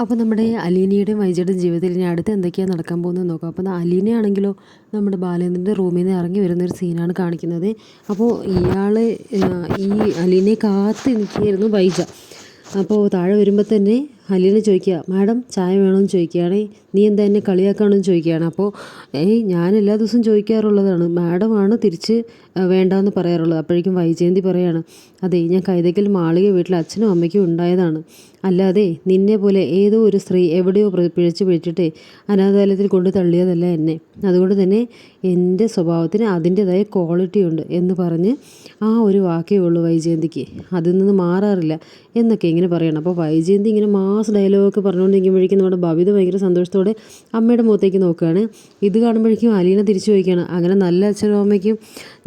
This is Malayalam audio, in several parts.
അപ്പോൾ നമ്മുടെ അലീനയുടെയും വൈജയുടെയും ജീവിതത്തിൽ ഇനി അടുത്ത് എന്തൊക്കെയാണ് നടക്കാൻ പോകുന്നത് നോക്കാം. അപ്പോൾ അലീനയാണെങ്കിലോ നമ്മുടെ ബാലേന്ദ്രന്റെ റൂമിൽ നിന്ന് ഇറങ്ങി വരുന്നൊരു സീനാണ് കാണിക്കുന്നത്. അപ്പോൾ ഇയാൾ ഈ അലീനയെ കാത്ത് നിൽക്കുകയായിരുന്നു വൈജ. അപ്പോൾ താഴെ വരുമ്പോൾ തന്നെ അലീന ചോദിക്കുക മാഡം ചായ വേണമെന്ന് ചോദിക്കുകയാണേ നീ എന്താ എന്നെ കളിയാക്കണമെന്ന് ചോദിക്കുകയാണ്. അപ്പോൾ ഏയ് ഞാൻ എല്ലാ ദിവസവും ചോദിക്കാറുള്ളതാണ്. മാഡമാണ് തിരിച്ച് വേണ്ടാന്ന് പറയാറുള്ളത്. അപ്പോഴേക്കും വൈജയന്തി പറയാണ് അതെ ഞാൻ കൈതക്കൽ മാളിക വീട്ടിൽ അച്ഛനും അമ്മയ്ക്കും ഉണ്ടായതാണ്. അല്ലാതെ നിന്നെ പോലെ ഏതോ ഒരു സ്ത്രീ എവിടെയോ പിഴച്ചു പിടിച്ചിട്ടേ അനാഥാലയത്തിൽ കൊണ്ട് തള്ളിയതല്ല എന്നെ. അതുകൊണ്ട് തന്നെ എന്റെ സ്വഭാവത്തിന് അതിന്റെതായ ക്വാളിറ്റി ഉണ്ട് എന്ന് പറഞ്ഞ് ആ ഒരു വാക്കേ ഉള്ളൂ വൈജയന്തിക്ക്. അതിൽ നിന്ന് മാറാറില്ല എന്നൊക്കെ ഇങ്ങനെ പറയണം. അപ്പോൾ വൈജയന്തി ഇങ്ങനെ മാസ് ഡയലോഗൊക്കെ പറഞ്ഞുകൊണ്ടിരിക്കുമ്പോഴേക്കും നമ്മുടെ ഭവിത ഭയങ്കര സന്തോഷത്തോടെ അമ്മയുടെ മുഖത്തേക്ക് നോക്കുകയാണ്. ഇത് കാണുമ്പോഴേക്കും അലീന തിരിച്ചു ചോദിക്കുകയാണ് അങ്ങനെ നല്ല അച്ഛനും അമ്മയ്ക്കും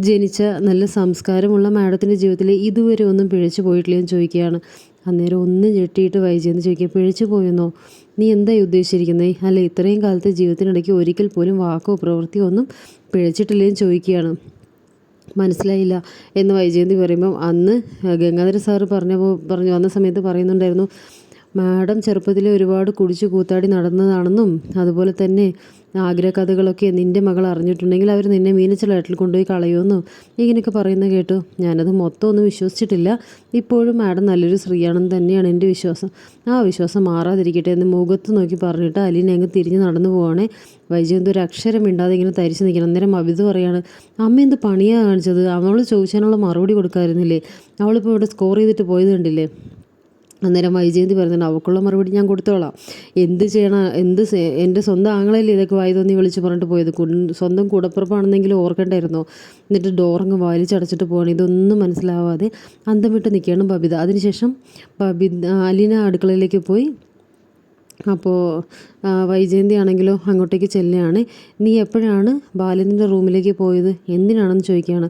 ജനിച്ച നല്ല സംസ്കാരമുള്ള മാഡത്തിന്റെ ജീവിതത്തിൽ ഇതുവരെ ഒന്നും പിഴച്ചു പോയിട്ടില്ലെന്ന് ചോദിക്കുകയാണ്. അന്നേരം ഒന്ന് ഞെട്ടിയിട്ട് വൈജയന്തി ചോദിക്കുക പിഴച്ചു പോയെന്നോ? നീ എന്തായി ഉദ്ദേശിച്ചിരിക്കുന്നത് അല്ല ഇത്രയും കാലത്തെ ജീവിതത്തിനിടയ്ക്ക് ഒരിക്കൽ പോലും വാക്കോ പ്രവൃത്തിയോ ഒന്നും പിഴച്ചിട്ടില്ലേന്ന് ചോദിക്കുകയാണ്. മനസ്സിലായില്ല എന്ന് വൈജയന്തി പറയുമ്പം അന്ന് ഗംഗാധര സാറ് പറഞ്ഞ പറഞ്ഞു വന്ന സമയത്ത് പറയുന്നുണ്ടായിരുന്നു മാഡം ചെറുപ്പത്തിൽ ഒരുപാട് കുടിച്ചു കൂത്താടി നടന്നതാണെന്നും അതുപോലെ തന്നെ ആഗ്രഹകഥകളൊക്കെ നിന്റെ മകൾ അറിഞ്ഞിട്ടുണ്ടെങ്കിൽ അവർ നിന്നെ മീനച്ചിലാട്ടിൽ കൊണ്ടുപോയി കളയുമെന്നും ഇങ്ങനെയൊക്കെ പറയുന്നത് കേട്ടു. ഞാനത് മൊത്തം ഒന്നും വിശ്വസിച്ചിട്ടില്ല. ഇപ്പോഴും മാഡം നല്ലൊരു സ്ത്രീയാണെന്ന് തന്നെയാണ് എന്റെ വിശ്വാസം. ആ വിശ്വാസം മാറാതിരിക്കട്ടെ എന്ന് മുഖത്ത് നോക്കി പറഞ്ഞിട്ട് അലീനെ അങ്ങ് തിരിഞ്ഞ് നടന്നു പോവാണേ. വൈജയന്ത് ഒരു അക്ഷരം ഇണ്ടാതെ ഇങ്ങനെ തരിച്ചു നിൽക്കണം. അന്നേരം അബിത് പറയാണ് അമ്മ എന്ത് പണിയാണ് കാണിച്ചത്? അവൾ ചോദിച്ചതിനുള്ള മറുപടി കൊടുക്കാമായിരുന്നില്ലേ അവളിപ്പോൾ ഇവിടെ സ്കോർ ചെയ്തിട്ട് പോയത് കണ്ടില്ലേ? അന്നേരം വൈജയന്തി പറഞ്ഞിട്ട് അവൾക്കുള്ള മറുപടി ഞാൻ കൊടുത്തോളാം. എന്ത് ചെയ്യണം എന്ത് എന്റെ സ്വന്തം ആങ്ങളല്ലേ ഇതൊക്കെ വായി തോന്നി വിളിച്ച് പറഞ്ഞിട്ട് പോയത്? സ്വന്തം കൂടപ്പുറപ്പാണെന്നെങ്കിലും ഓർക്കണ്ടായിരുന്നോ? എന്നിട്ട് ഡോറങ്ങ് വലിച്ചടച്ചിട്ട് പോകണം ഇതൊന്നും മനസ്സിലാവാതെ അന്തം വിട്ട് നിൽക്കുകയാണ് ബബിത. അതിനുശേഷം ബബി അലീന അടുക്കളയിലേക്ക് പോയി. അപ്പോൾ വൈജയന്തി ആണെങ്കിലോ അങ്ങോട്ടേക്ക് ചെല്ലുകയാണ്. നീ എപ്പോഴാണ് ബാലിന്റെ റൂമിലേക്ക് പോയത്? എന്തിനാണെന്ന് ചോദിക്കുകയാണ്.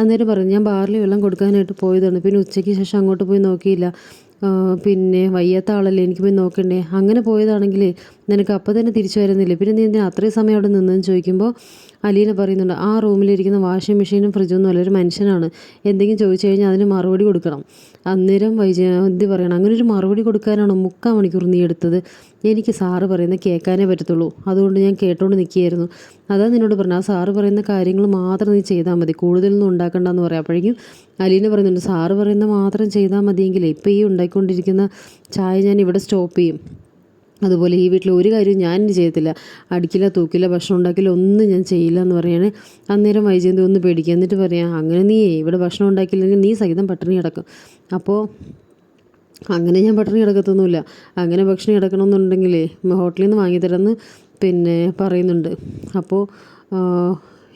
അന്നേരം പറഞ്ഞു ഞാൻ ബാറിൽ വെള്ളം കൊടുക്കാനായിട്ട് പോയതാണ്. പിന്നെ ഉച്ചയ്ക്ക് ശേഷം അങ്ങോട്ട് പോയി നോക്കിയില്ല. പിന്നെ വയ്യാത്ത ആളല്ലേ എനിക്ക് പോയി നോക്കണ്ടേ? അങ്ങനെ പോയതാണെങ്കിൽ നിനക്ക് അപ്പം തന്നെ തിരിച്ചു വരുന്നില്ലേ? പിന്നെ നീ എന്തിനാ അത്രയും സമയം അവിടെ നിന്നെന്ന് ചോദിക്കുമ്പോൾ അലീന പറയുന്നുണ്ട് ആ റൂമിലിരിക്കുന്ന വാഷിംഗ് മെഷീനും ഫ്രിഡ്ജൊന്നും അല്ല ഒരു മനുഷ്യനാണ്. എന്തെങ്കിലും ചോദിച്ചു കഴിഞ്ഞാൽ അതിന് മറുപടി കൊടുക്കണം. അന്നേരം വൈജയന്തി പറയണം? അങ്ങനെ ഒരു മറുപടി കൊടുക്കാനാണ് മുക്കാൽ മണിക്കൂർ നീ എടുത്തത്? എനിക്ക് സാറ് പറയുന്നത് കേൾക്കാനേ പറ്റത്തുള്ളൂ. അതുകൊണ്ട് ഞാൻ കേട്ടോണ്ട് നിൽക്കുകയായിരുന്നു അതാ നിന്നോട് പറഞ്ഞു ആ സാറ് പറയുന്ന കാര്യങ്ങൾ മാത്രം നീ ചെയ്താൽ മതി. കൂടുതലൊന്നും ഉണ്ടാക്കണ്ടെന്ന് പറയാം. അപ്പോഴേക്കും അലീന പറയുന്നുണ്ട് സാറ് പറയുന്ന മാത്രം ചെയ്താൽ മതിയെങ്കിൽ ഇപ്പോൾ ഈ ഉണ്ടാക്കിക്കൊണ്ടിരിക്കുന്ന ചായ ഞാൻ ഇവിടെ സ്റ്റോപ്പ് ചെയ്യും. അതുപോലെ ഈ വീട്ടിൽ ഒരു കാര്യവും ഞാൻ ചെയ്യത്തില്ല. അടിക്കില്ല തൂക്കില്ല ഭക്ഷണം ഉണ്ടാക്കില്ല ഒന്നും ഞാൻ ചെയ്യില്ല എന്ന് പറയാണ്. അന്നേരം വൈജയന്തി ഒന്ന് പേടിക്കുക. എന്നിട്ട് പറയാം അങ്ങനെ നീ ഇവിടെ ഭക്ഷണം ഉണ്ടാക്കില്ലെങ്കിൽ നീ സഹിതം പട്ടിണി കിടക്കും. അപ്പോൾ അങ്ങനെ ഞാൻ പട്ടിണി കിടക്കത്തൊന്നുമില്ല. അങ്ങനെ ഭക്ഷണം കിടക്കണമെന്നുണ്ടെങ്കിലേ ഹോട്ടലിൽ നിന്ന് വാങ്ങിത്തരാമെന്ന് പിന്നെ പറയുന്നുണ്ട്. അപ്പോൾ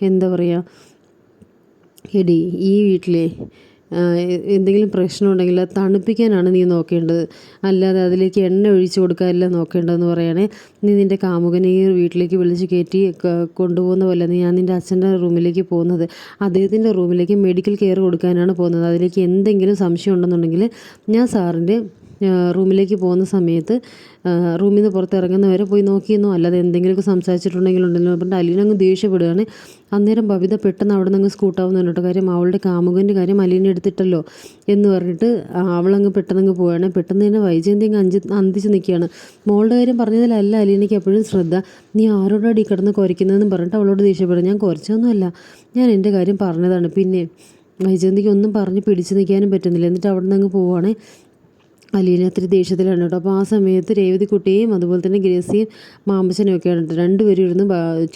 എന്താ പറയുക എടി ഈ വീട്ടിലെ എന്തെങ്കിലും പ്രശ്നം ഉണ്ടെങ്കിൽ അത് തണുപ്പിക്കാനാണ് നീ നോക്കേണ്ടത്. അല്ലാതെ അതിലേക്ക് എണ്ണ ഒഴിച്ച് കൊടുക്കാനല്ല നോക്കേണ്ടതെന്ന് പറയണേ. നീ നിന്റെ കാമുകനെ വീട്ടിലേക്ക് വിളിച്ച് കയറ്റി കൊണ്ടുപോകുന്ന പോലെ ഞാൻ നിന്റെ അച്ഛന്റെ റൂമിലേക്ക് പോകുന്നത്. അദ്ദേഹത്തിന്റെ റൂമിലേക്ക് മെഡിക്കൽ കെയർ കൊടുക്കാനാണ് പോകുന്നത്. അതിലേക്ക് എന്തെങ്കിലും സംശയം ഉണ്ടെന്നുണ്ടെങ്കിൽ ഞാൻ സാറിന്റെ റൂമിലേക്ക് പോകുന്ന സമയത്ത് റൂമിൽ നിന്ന് പുറത്തിറങ്ങുന്നവരെ പോയി നോക്കിയെന്നോ അല്ലാതെ എന്തെങ്കിലുമൊക്കെ സംസാരിച്ചിട്ടുണ്ടെങ്കിലുണ്ടല്ലോ പറഞ്ഞിട്ട് അലീന അങ്ങ് ദേഷ്യപ്പെടുകയാണ്. അന്നേരം ബബിത പെട്ടെന്ന് അവിടെ നിന്ന് സ്കൂട്ടാവുന്ന കേട്ടോ കാര്യം അവളുടെ കാമുകന്റെ കാര്യം അലീന എടുത്തിട്ടല്ലോ എന്ന് പറഞ്ഞിട്ട് അവളങ്ങ് പെട്ടെന്ന് പോവുകയാണ്. പെട്ടെന്ന് തന്നെ വൈജയന്തി അങ്ങ് അഞ്ച് അന്തിച്ച് നിൽക്കുകയാണ്. മോളുടെ കാര്യം പറഞ്ഞതിലല്ല അലീനയ്ക്ക് എപ്പോഴും ശ്രദ്ധ. നീ ആരോടാടി കിടന്ന് കുരയ്ക്കുന്നതെന്ന് പറഞ്ഞിട്ട് അവളോട് ദേഷ്യപ്പെടും ഞാൻ കുറച്ചൊന്നുമല്ല ഞാൻ എന്റെ കാര്യം പറഞ്ഞതാണ്. പിന്നെ വൈജയന്തിക്ക് ഒന്നും പറഞ്ഞ് പിടിച്ചു നിൽക്കാനും പറ്റുന്നില്ല. എന്നിട്ട് അവിടെ നിന്ന് അങ്ങ് പോവുകയാണ്. അലീന ഒത്തിരി ദേഷ്യത്തിലാണ് കേട്ടോ. അപ്പോൾ ആ സമയത്ത് രേവതിക്കുട്ടിയും അതുപോലെ തന്നെ ഗ്രേസിയും മാമ്പച്ചനും ഒക്കെ ആണ് രണ്ടുപേരും ഇരുന്ന്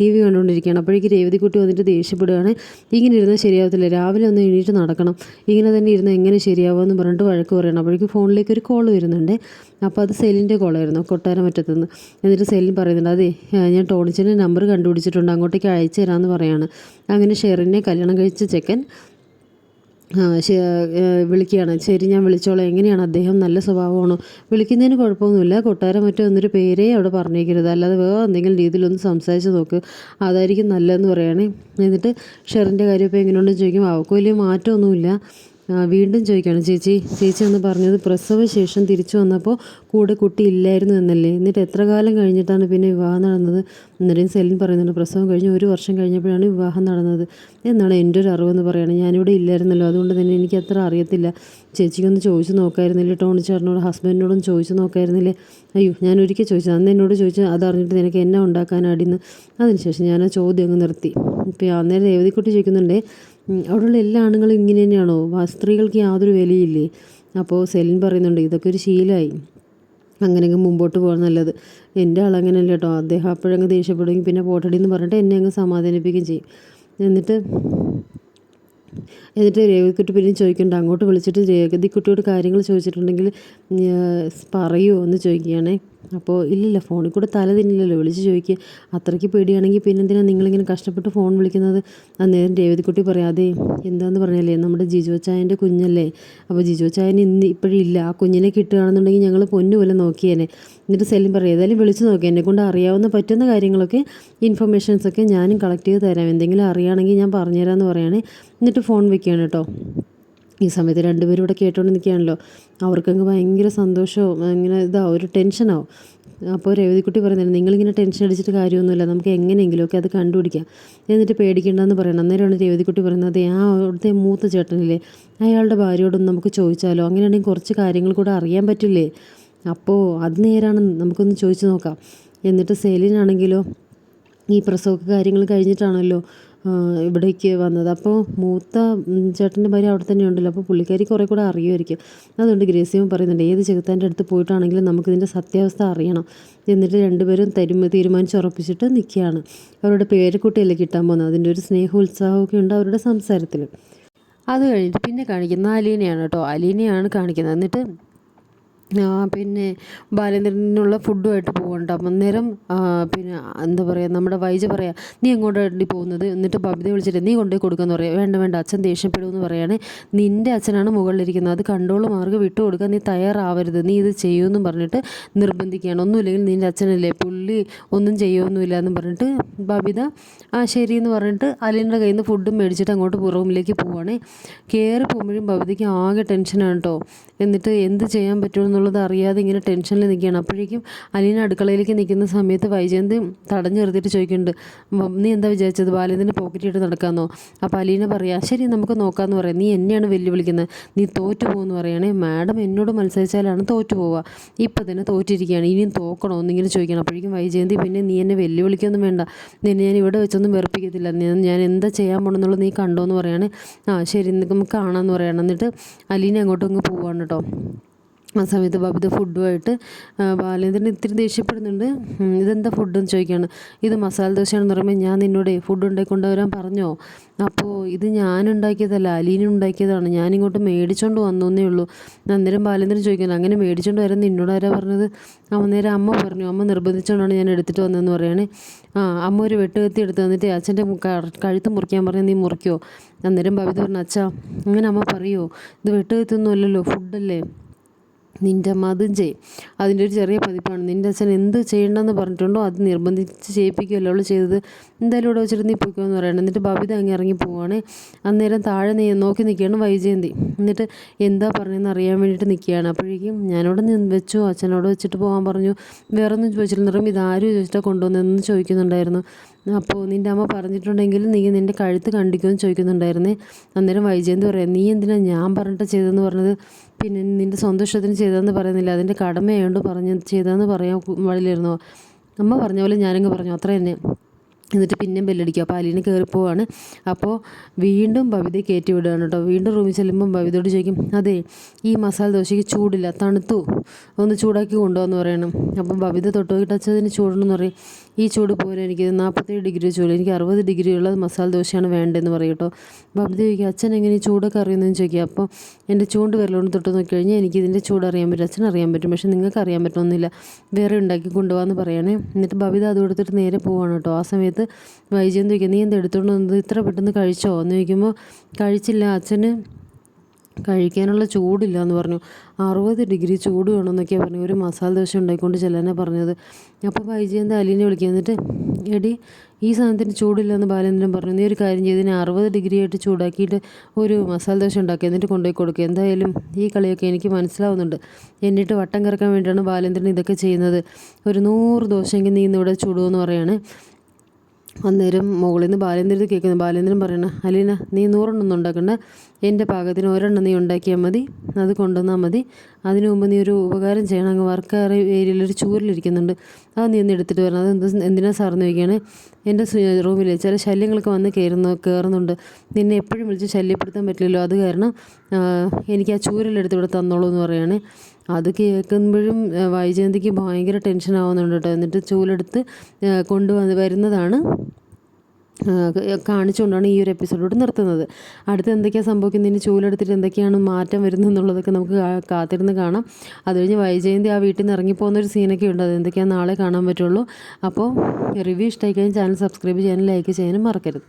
ടി വി കണ്ടുകൊണ്ടിരിക്കുകയാണ് അപ്പോഴേക്ക് രേവതിക്കുട്ടി വന്നിട്ട് ദേഷ്യപ്പെടുകയാണ്. ഇങ്ങനെ ഇരുന്നാൽ ശരിയാവത്തില്ല. രാവിലെ ഒന്ന് എണീറ്റ് നടക്കണം. ഇങ്ങനെ തന്നെ ഇരുന്ന് എങ്ങനെ ശരിയാവുമെന്ന് പറഞ്ഞിട്ട് വഴക്ക് പറയണം. അപ്പോഴേക്ക് ഫോണിലേക്ക് ഒരു കോൾ വരുന്നുണ്ട്. അപ്പോൾ അത് സെല്ലിന്റെ കോളായിരുന്നു കൊട്ടാരം മറ്റത്തുനിന്ന് എന്നിട്ട് സെല്ലിൻ പറയുന്നുണ്ട് അതെ ഞാൻ ടോണിച്ചന്റെ നമ്പർ കണ്ടുപിടിച്ചിട്ടുണ്ട്. അങ്ങോട്ടേക്ക് അയച്ചു തരാമെന്ന് പറയാണ്. അങ്ങനെ ഷെറിനെ കല്യാണം കഴിച്ച ചെക്കൻ വിളിക്കുകയാണ്. ശരി ഞാൻ വിളിച്ചോളാം. എങ്ങനെയാണ്? അദ്ദേഹം നല്ല സ്വഭാവമാണോ? വിളിക്കുന്നതിന് കുഴപ്പമൊന്നുമില്ല. കൊട്ടാരം മറ്റോ എന്നൊരു പേരേ അവിടെ പറഞ്ഞേക്കരുത് അല്ലാതെ വേറെ എന്തെങ്കിലും രീതിയിലൊന്ന് സംസാരിച്ച് നോക്ക്. അതായിരിക്കും നല്ലതെന്ന് പറയുകയാണേ എന്നിട്ട് ഷെറിന്റെ കാര്യം ഇപ്പോൾ എങ്ങനെയുണ്ടെന്ന് ചോദിക്കും അവൾക്ക് വലിയ മാറ്റമൊന്നുമില്ല. വീണ്ടും ചോദിക്കുകയാണ് ചേച്ചി ചേച്ചി അന്ന് പറഞ്ഞത് പ്രസവ ശേഷം തിരിച്ചു വന്നപ്പോൾ കൂടെ കുട്ടി ഇല്ലായിരുന്നു എന്നല്ലേ? എന്നിട്ട് എത്ര കാലം കഴിഞ്ഞിട്ടാണ് പിന്നെ വിവാഹം നടന്നത്? അന്നേരം സെലിൻ പറയുന്നുണ്ട് പ്രസവം കഴിഞ്ഞ് ഒരു വർഷം കഴിഞ്ഞപ്പോഴാണ് വിവാഹം നടന്നത്. എന്നാണ് എന്റെ ഒരു അറിവെന്ന് പറയുന്നത്. ഞാനിവിടെ ഇല്ലായിരുന്നല്ലോ അതുകൊണ്ട് തന്നെ എനിക്ക് അത്ര അറിയത്തില്ല. ചേച്ചിക്കൊന്ന് ചോദിച്ചു നോക്കായിരുന്നില്ലേ? ടോണി ചേട്ടനോട് ഹസ്ബൻഡിനോടും ചോദിച്ചു നോക്കായിരുന്നില്ലേ? അയ്യോ ഞാൻ ഒരിക്കൽ ചോദിച്ചു അന്ന് എന്നോട് ചോദിച്ചു അതറിഞ്ഞിട്ട് നിനക്ക് എന്നെ ഉണ്ടാക്കാനാടിന്ന് അതിനുശേഷം ഞാൻ ആ ചോദ്യം അങ്ങ് നിർത്തി. ഇപ്പോൾ അന്നേരം രേവതിക്കുട്ടി ചോദിക്കുന്നുണ്ടേ അവിടെയുള്ള എല്ലാ ആണുങ്ങളും ഇങ്ങനെ തന്നെയാണോ? സ്ത്രീകൾക്ക് യാതൊരു വിലയില്ലേ? അപ്പോൾ സെലിൻ പറയുന്നുണ്ട് ഇതൊക്കെ ഒരു ശീലമായി അങ്ങനെയൊക്കെ മുമ്പോട്ട് പോകാൻ നല്ലത്. എന്റെ ആളങ്ങനെയല്ല കേട്ടോ. അദ്ദേഹം അപ്പോഴങ്ങ് ദേഷ്യപ്പെടുകയും പിന്നെ പോട്ടടി എന്ന് പറഞ്ഞിട്ട് എന്നെ അങ്ങ് സമാധാനിപ്പിക്കുകയും ചെയ്യും. എന്നിട്ട് എന്നിട്ട് രേവതിക്കുട്ടി പിന്നെയും ചോദിക്കണ്ട അങ്ങോട്ട് വിളിച്ചിട്ട് രേവതിക്കുട്ടിയോട് കാര്യങ്ങൾ ചോദിച്ചിട്ടുണ്ടെങ്കിൽ പറയുമോ എന്ന് ചോദിക്കുകയാണേ. അപ്പോൾ ഇല്ലില്ല ഫോണിൽ കൂടെ തല തിന്നില്ലല്ലോ. വിളിച്ച് ചോദിക്കുക അത്രയ്ക്ക് പേടിയാണെങ്കിൽ പിന്നെ എന്തിനാണ് നിങ്ങളിങ്ങനെ കഷ്ടപ്പെട്ട് ഫോൺ വിളിക്കുന്നത്? അന്നേരം രേവതിക്കുട്ടി പറയാം അതെ എന്താന്ന് പറഞ്ഞല്ലേ നമ്മുടെ ജിജോ ചായന്റെ കുഞ്ഞല്ലേ? അപ്പോൾ ജിജോ ചായന് ഇന്ന് ഇപ്പോഴില്ല ആ കുഞ്ഞിനെ കിട്ടുകയാണെന്നുണ്ടെങ്കിൽ ഞങ്ങൾ പൊന്നു പോലെ നോക്കിയേനെ. എന്നിട്ട് സെല്ലും പറയും ഏതായാലും വിളിച്ച് നോക്കി. എന്നെ കൊണ്ട് അറിയാവുന്ന പറ്റുന്ന കാര്യങ്ങളൊക്കെ ഇൻഫർമേഷൻസൊക്കെ ഞാനും കളക്ട് ചെയ്ത് തരാം. എന്തെങ്കിലും അറിയുകയാണെങ്കിൽ ഞാൻ പറഞ്ഞുതരാമെന്ന് പറയുകയാണെങ്കിൽ എന്നിട്ട് ഫോൺ വെക്കുകയാണ് കേട്ടോ. ഈ സമയത്ത് രണ്ടുപേരും ഇവിടെ കേട്ടോണ്ട് നിൽക്കുകയാണല്ലോ അവർക്കങ്ങ് ഭയങ്കര സന്തോഷവും അങ്ങനെ ഇതാവും ഒരു ടെൻഷനാവും. അപ്പോൾ രേവതിക്കുട്ടി പറയുന്നത് നിങ്ങളിങ്ങനെ ടെൻഷൻ അടിച്ചിട്ട് കാര്യമൊന്നുമില്ല നമുക്ക് എങ്ങനെയെങ്കിലുമൊക്കെ അത് കണ്ടുപിടിക്കാം. എന്നിട്ട് പേടിക്കേണ്ടെന്ന് പറയണം. അന്നേരമാണ് രേവതിക്കുട്ടി പറയുന്നത് "അതെ, ആ അവിടുത്തെ മൂത്ത ചേട്ടനില്ലേ അയാളുടെ ഭാര്യയോടൊന്ന് നമുക്ക് ചോദിച്ചാലോ? അങ്ങനെയാണെങ്കിൽ കുറച്ച് കാര്യങ്ങൾ കൂടെ അറിയാൻ പറ്റില്ലേ? അപ്പോൾ അത് നേരാണ് നമുക്കൊന്ന് ചോദിച്ചു നോക്കാം. എന്നിട്ട് സെലിനാണെങ്കിലോ ഈ പ്രസവ കാര്യങ്ങൾ കഴിഞ്ഞിട്ടാണല്ലോ ഇവിടേക്ക് വന്നത്. അപ്പോൾ മൂത്ത ചേട്ടന്റെ ഭാര്യ അവിടെ തന്നെ ഉണ്ടല്ലോ അപ്പോൾ പുള്ളിക്കാരി കുറേ കൂടെ അറിയുമായിരിക്കും. അതുകൊണ്ട് ഗ്രേസിയും പറയുന്നുണ്ട് ഏത് ചെകുത്താന്റെ അടുത്ത് പോയിട്ടാണെങ്കിലും നമുക്കിതിന്റെ സത്യാവസ്ഥ അറിയണം. എന്നിട്ട് രണ്ടുപേരും തരും തീരുമാനിച്ചുറപ്പിച്ചിട്ട് നിൽക്കുകയാണ്. അവരുടെ പേരക്കുട്ടിയല്ലേ കിട്ടാൻ പോകുന്നത്? അതിന്റെ ഒരു സ്നേഹ ഉത്സാഹമൊക്കെ ഉണ്ട് അവരുടെ സംസാരത്തിൽ. അത് കഴിഞ്ഞിട്ട് പിന്നെ കാണിക്കുന്ന അലീനയാണ് കേട്ടോ. അലീനയാണ് കാണിക്കുന്നത്. എന്നിട്ട് പിന്നെ ബാലേന്ദ്രനുള്ള ഫുഡുമായിട്ട് പോകണ്ട. അന്നേരം പിന്നെ എന്താ പറയുക നമ്മുടെ വൈജ പറയാം നീ എങ്ങോട്ടാണ് പോകുന്നത്? എന്നിട്ട് ബബിതയെ വിളിച്ചിട്ട് നീ കൊണ്ടുപോയി കൊടുക്കാന്ന് പറയാം. വേണ്ട വേണ്ട അച്ഛൻ ദേഷ്യപ്പെടുമെന്ന് പറയാണ്. നിന്റെ അച്ഛനാണ് മുകളിലിരിക്കുന്നത്. അത് കണ്ടോൾ മാർഗം വിട്ടു കൊടുക്കാൻ നീ തയ്യാറാവരുത്. നീ ഇത് ചെയ്യുമെന്നും പറഞ്ഞിട്ട് നിർബന്ധിക്കുകയാണ്. ഒന്നുമില്ലെങ്കിൽ നിന്റെ അച്ഛനല്ലേ പുള്ളി ഒന്നും ചെയ്യുമൊന്നുമില്ല എന്ന് പറഞ്ഞിട്ട് ബബിത ആ ശരി എന്ന് പറഞ്ഞിട്ട് അലിന്റെ കയ്യിൽ നിന്ന് ഫുഡും മേടിച്ചിട്ട് അങ്ങോട്ട് റൂമിലേക്ക് പോവുകയാണേ കയറി പോകുമ്പോഴും ബബിതയ്ക്ക് ആകെ ടെൻഷനാണ് കേട്ടോ എന്നിട്ട് എന്ത് ചെയ്യാൻ പറ്റുമെന്നുള്ളത് അറിയാതെ ഇങ്ങനെ ടെൻഷനിൽ നിൽക്കുകയാണ്. അപ്പോഴേക്കും അലീന അടുക്കളയിലേക്ക് നിൽക്കുന്ന സമയത്ത് വൈജയന്തി തടഞ്ഞു നിർത്തിയിട്ട് ചോദിക്കുന്നുണ്ട് നീ എന്താ വിചാരിച്ചത്? ബാലേന്ദ്രന്റെ പോക്കറ്റിട്ട് നടക്കാമെന്നോ അപ്പോൾ അലീന പറയാ ശരി നമുക്ക് നോക്കാമെന്ന് പറയാം. നീ എന്നെയാണ് വെല്ലുവിളിക്കുന്നത്. നീ തോറ്റു പോകുമെന്ന് പറയുകയാണെ മാഡം എന്നോട് മത്സരിച്ചാലാണ് തോറ്റു പോവുക. ഇപ്പം തന്നെ തോറ്റിരിക്കുകയാണ്. ഇനിയും തോക്കണോ എന്നിങ്ങനെ ചോദിക്കണം അപ്പോഴേക്കും വൈജയന്തി പിന്നെ നീ എന്നെ വെല്ലുവിളിക്കൊന്നും വേണ്ട. നിന്നെ ഞാൻ ഇവിടെ വെച്ചൊന്നും വെറുപ്പിക്കത്തില്ല. ഞാൻ എന്താ ചെയ്യാൻ പോകണമെന്നുള്ളത് നീ കണ്ടോ എന്ന് പറയാണ്. ആ ശരി നമുക്ക് കാണാമെന്ന് പറയണം. എന്നിട്ട് അലീന അങ്ങോട്ടും ഇങ്ങ് പോവാണ് കേട്ടോ. ആ സമയത്ത് ബബിത ഫുഡുമായിട്ട് ബാലേന്ദ്രൻ ഇത്തിരി ദേഷ്യപ്പെടുന്നുണ്ട്. ഇതെന്താ ഫുഡെന്ന് എന്ന് ചോദിക്കുകയാണ്. ഇത് മസാല ദോശയാണെന്ന് പറയുമ്പോൾ ഞാൻ നിന്നോട് ഫുഡ് ഉണ്ടാക്കി കൊണ്ടുവരാൻ പറഞ്ഞോ? അപ്പോൾ ഇത് ഞാൻ ഉണ്ടാക്കിയതല്ല അലീന ഉണ്ടാക്കിയതാണ്. ഞാനിങ്ങോട്ട് മേടിച്ചോണ്ട് വന്നേ ഉള്ളൂ. അന്നേരം ബാലേന്ദ്രൻ ചോദിക്കുന്നു അങ്ങനെ മേടിച്ചോണ്ട് വരാൻ നിന്നോട് ആരാ പറഞ്ഞത്? അന്നേരം അമ്മ പറഞ്ഞു അമ്മ നിർബന്ധിച്ചുകൊണ്ടാണ് ഞാൻ എടുത്തിട്ട് വന്നതെന്ന് പറയുകയാണ് ആ അമ്മ ഒരു വെട്ടുകത്തി എടുത്ത് തന്നിട്ട് അച്ഛന്റെ കഴുത്ത് മുറിക്കാൻ പറഞ്ഞാൽ നീ മുറിക്കോ? അന്നേരം ബബിത പറഞ്ഞു അച്ഛാ അങ്ങനെ അമ്മ പറയുമോ ഇത് വെട്ടുകത്തൊന്നും അല്ലല്ലോ ഫുഡല്ലേ? നിന്റെ അമ്മ അതും ചെയ്യും. അതിന്റെ ഒരു ചെറിയ പതിപ്പാണ്. നിന്റെ അച്ഛൻ എന്ത് ചെയ്യണമെന്ന് പറഞ്ഞിട്ടുണ്ടോ അത് നിർബന്ധിച്ച് ചെയ്യിപ്പിക്കുമല്ലോ അവൾ ചെയ്തത്. എന്തായാലും ഇവിടെ വെച്ചിട്ട് നീ പൊയ്ക്കോ എന്ന് പറയണം. എന്നിട്ട് ബബിത അങ്ങ് ഇറങ്ങി പോവാണ്. അന്നേരം താഴെ നീ നോക്കി നിൽക്കുകയാണ് വൈജയന്തി. എന്നിട്ട് എന്താ പറഞ്ഞതെന്ന് അറിയാൻ വേണ്ടിയിട്ട് നിൽക്കുകയാണ്. അപ്പോഴേക്കും ഞാനോട് നിന്ന് വെച്ചു. അച്ഛനോട് വെച്ചിട്ട് പോകാൻ പറഞ്ഞു. വേറെ ഒന്നും ചോദിച്ചില്ല. പറയുമ്പോൾ ഇതാരും ചോദിച്ചിട്ടാണ് കൊണ്ടുവന്നതെന്ന് ചോദിക്കുന്നുണ്ടായിരുന്നു. അപ്പോൾ നിന്റെ അമ്മ പറഞ്ഞിട്ടുണ്ടെങ്കിൽ നീ നിന്റെ കഴുത്ത് കണ്ടിക്കുമെന്ന് ചോദിക്കുന്നുണ്ടായിരുന്നേ. അന്നേരം വൈജയന്തി പറയാം നീ എന്തിനാ ഞാൻ പറഞ്ഞിട്ട് ചെയ്തതെന്ന് പറഞ്ഞത്? പിന്നെ നിന്റെ സന്തോഷത്തിന് ചെയ്തതെന്ന് പറയുന്നില്ല. അതിന്റെ കടമയായതുകൊണ്ട് പറഞ്ഞ് ചെയ്തതെന്ന് പറയാൻ വഴിയിലിരുന്നോ അമ്മ പറഞ്ഞ പോലെ ഞാനങ്ങ് പറഞ്ഞു അത്ര തന്നെ. എന്നിട്ട് പിന്നെയും ബെല്ലടിക്കും. അപ്പോൾ അലീന കയറിപ്പോവാണ്. അപ്പോൾ വീണ്ടും ഭവിത കയറ്റി വിടുകയാണ് കേട്ടോ. വീണ്ടും റൂമിൽ ചെല്ലുമ്പം ബബിതയോട് ചോദിക്കും അതെ ഈ മസാല ദോശയ്ക്ക് ചൂടില്ല തണുത്തു. ഒന്ന് ചൂടാക്കി കൊണ്ടുപോകാന്ന് പറയണം. അപ്പം ബബിത തൊട്ട് നോക്കിയിട്ട് അച്ഛതിന് ചൂടെന്ന് പറയും. ഈ ചൂട് പോലെ എനിക്ക് നാൽപ്പത്തേഴ് ഡിഗ്രി ചൂട് എനിക്ക് അറുപത് ഡിഗ്രി ഉള്ള മസാല ദോശയാണ് വേണ്ടതെന്ന് പറയും കേട്ടോ. ബബിത ചോദിക്കും അച്ഛൻ എങ്ങനെ ഈ ചൂടൊക്കെ അറിയുന്നതെന്ന് ചോദിക്കുക അപ്പോൾ എന്റെ ചൂണ്ട് വിരലോണ്ട് തൊട്ട് നോക്കി കഴിഞ്ഞാൽ എനിക്ക് ഇതിന്റെ ചൂട് അറിയാൻ പറ്റും അച്ഛൻ അറിയാൻ പറ്റും. പക്ഷേ നിങ്ങൾക്ക് അറിയാൻ പറ്റുമെന്നില്ല വേറെ ഉണ്ടാക്കി കൊണ്ടുപോകാമെന്ന് പറയണേ. എന്നിട്ട് ബബിത അത് കൊടുത്തിട്ട് നേരെ പോവാണ് കേട്ടോ. ആ സമയത്ത് വൈജയന്തി ചോദിക്കുക നീ എന്താ എടുത്തുകൊണ്ട് വന്നത്? ഇത്ര പെട്ടെന്ന് കഴിച്ചോ? എന്ന് ചോദിക്കുമ്പോൾ കഴിച്ചില്ല അച്ഛന് കഴിക്കാനുള്ള ചൂടില്ല എന്ന് പറഞ്ഞു. അറുപത് ഡിഗ്രി ചൂട് വേണമെന്നൊക്കെയാണ് പറഞ്ഞു ഒരു മസാല ദോശ ഉണ്ടായിക്കൊണ്ട് ചെല്ലാനാണ് പറഞ്ഞത്. അപ്പോൾ വൈജയന്ത് അലീനെ വിളിക്കുക? എന്നിട്ട് എടി ഈ സാധനത്തിന് ചൂടില്ലെന്ന് ബാലേന്ദ്രൻ പറഞ്ഞു. നീ ഒരു കാര്യം ചെയ്തതിന് അറുപത് ഡിഗ്രി ആയിട്ട് ചൂടാക്കിയിട്ട് ഒരു മസാല ദോശ ഉണ്ടാക്കി. എന്നിട്ട് കൊണ്ടുപോയി കൊടുക്കുക എന്തായാലും ഈ കളിയൊക്കെ എനിക്ക് മനസ്സിലാവുന്നുണ്ട്. എന്നിട്ട് വട്ടം കറക്കാൻ വേണ്ടിയാണ് ബാലേന്ദ്രൻ ഇതൊക്കെ ചെയ്യുന്നത്. ഒരു നൂറ് ദോശയെങ്കിൽ നീ ഇന്നിവിടെ ചൂടുമെന്ന് പറയാണ്. അന്നേരം മുകളിൽ നിന്ന് ബാലേന്ദ്രൻ കേൾക്കുന്നു. ബാലേന്ദ്രൻ പറയണ അലീന നീ നൂറെണ്ണൊന്നും ഉണ്ടാക്കണ്ട. എന്റെ പാകത്തിന് ഒരെണ്ണം നീ ഉണ്ടാക്കിയാൽ മതി. അത് കൊണ്ടുവന്നാൽ മതി. അതിനു മുമ്പ് നീ ഒരു ഉപകാരം ചെയ്യണം. അങ്ങ് വർക്കാർ ഏരിയയിൽ ഒരു ചൂരിലിരിക്കുന്നുണ്ട്. അത് നീ ഒന്ന് എടുത്തിട്ട് വരണം. അത് എന്ത് എന്തിനാ സാറെന്ന് ചോദിക്കുകയാണ്. എന്റെ റൂമിൽ ചില ശല്യങ്ങളൊക്കെ വന്ന് കയറുന്നു കയറുന്നുണ്ട്. നിന്നെ എപ്പോഴും വിളിച്ച് ശല്യപ്പെടുത്താൻ പറ്റില്ലല്ലോ. അത് കാരണം എനിക്ക് ആ ചൂരലെടുത്ത് ഇവിടെ തന്നോളൂ എന്ന് പറയുകയാണ്. അത് കേൾക്കുമ്പോഴും വൈജയന്തിക്ക് ഭയങ്കര ടെൻഷൻ ആവുന്നുണ്ട് കേട്ടോ. എന്നിട്ട് ചൂലെടുത്ത് കൊണ്ടുവന്ന് വരുന്നതാണ് കാണിച്ചുകൊണ്ടാണ് ഈ ഒരു എപ്പിസോഡോട് നിർത്തുന്നത്. അടുത്ത് എന്തൊക്കെയാണ് സംഭവിക്കുന്നത് ഇനി ചൂലെടുത്തിട്ട് എന്തൊക്കെയാണ് മാറ്റം വരുന്നത് എന്നുള്ളതൊക്കെ നമുക്ക് കാത്തിരുന്ന് കാണാം. അത് കഴിഞ്ഞ് വൈജയന്തി ആ വീട്ടിൽ നിന്ന് ഇറങ്ങിപ്പോകുന്ന ഒരു സീനൊക്കെ ഉണ്ട്. അത് എന്തൊക്കെയാണ് നാളെ കാണാൻ പറ്റുള്ളൂ. അപ്പോൾ റിവ്യൂ ഇഷ്ടമായി കഴിഞ്ഞാൽ ചാനൽ സബ്സ്ക്രൈബ് ചെയ്യാനും ലൈക്ക് ചെയ്യാനും മറക്കരുത്.